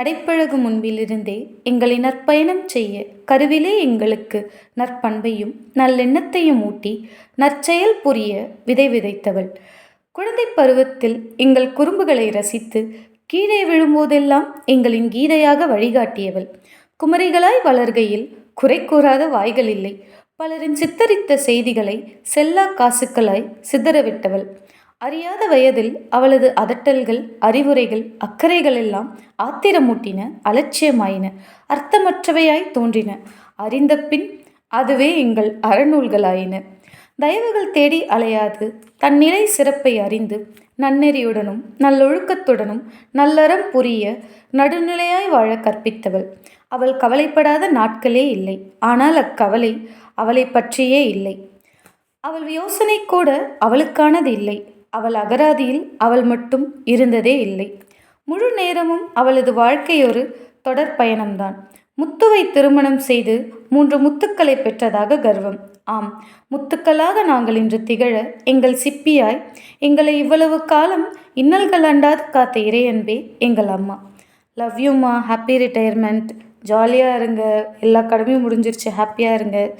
நடைப்பழகு முன்பிலிருந்தே எங்களை நற்பயணம் செய்ய கருவிலே எங்களுக்கு நற்பண்பையும் நல்லெண்ணத்தையும் ஊட்டி நற்செயல் புரிய விதை விதைத்தவள். குழந்தைப் பருவத்தில் எங்கள் குறும்புகளை ரசித்து கீழே விழும்போதெல்லாம் எங்களின் கீதையாக வழிகாட்டியவள். குமரிகளாய் வளர்கையில் குறை கூறாத வாய்கள் இல்லை. பலரின் சித்தரித்த செய்திகளை செல்லா காசுக்களாய் சிதறவிட்டவள். அறியாத வயதில் அவளது அதட்டல்கள் அறிவுரைகள் அக்கறைகள் எல்லாம் ஆத்திரமூட்டின அலட்சியமாயின அர்த்தமற்றவையாய் தோன்றின. அறிந்த பின் அதுவே எங்கள் அறநூல்களாயின. தயவுகள் தேடி அலையாது தன் நிலை சிறப்பை அறிந்து நன்னெறியுடனும் நல்லொழுக்கத்துடனும் நல்லறம் புரிய நடுநிலையாய் வாழ கற்பித்தவள். அவள் கவலைப்படாத நாட்களே இல்லை. ஆனால் அக்கவலை அவளை பற்றியே இல்லை. அவள் யோசனை கூட அவளுக்கானது இல்லை. அவள் அகராதியில் அவள் மட்டும் இருந்ததே இல்லை. முழு நேரமும் அவளது வாழ்க்கையொரு தொடர் பயணம்தான். முத்துவை திருமணம் செய்து மூன்று முத்துக்களை பெற்றதாக கர்வம். ஆம் முத்துக்களாக நாங்கள் இன்று திகழ எங்கள் சிப்பியாய் எங்களை இவ்வளவு காலம் இன்னல்கள் அண்டாது காத்த இறையன்பே எங்கள் அம்மா. லவ் யூம்மா ஹாப்பி ரிட்டையர்மெண்ட் ஜாலியாக இருங்க. எல்லா கடமையும் முடிஞ்சிருச்சு. ஹாப்பியாக இருங்க.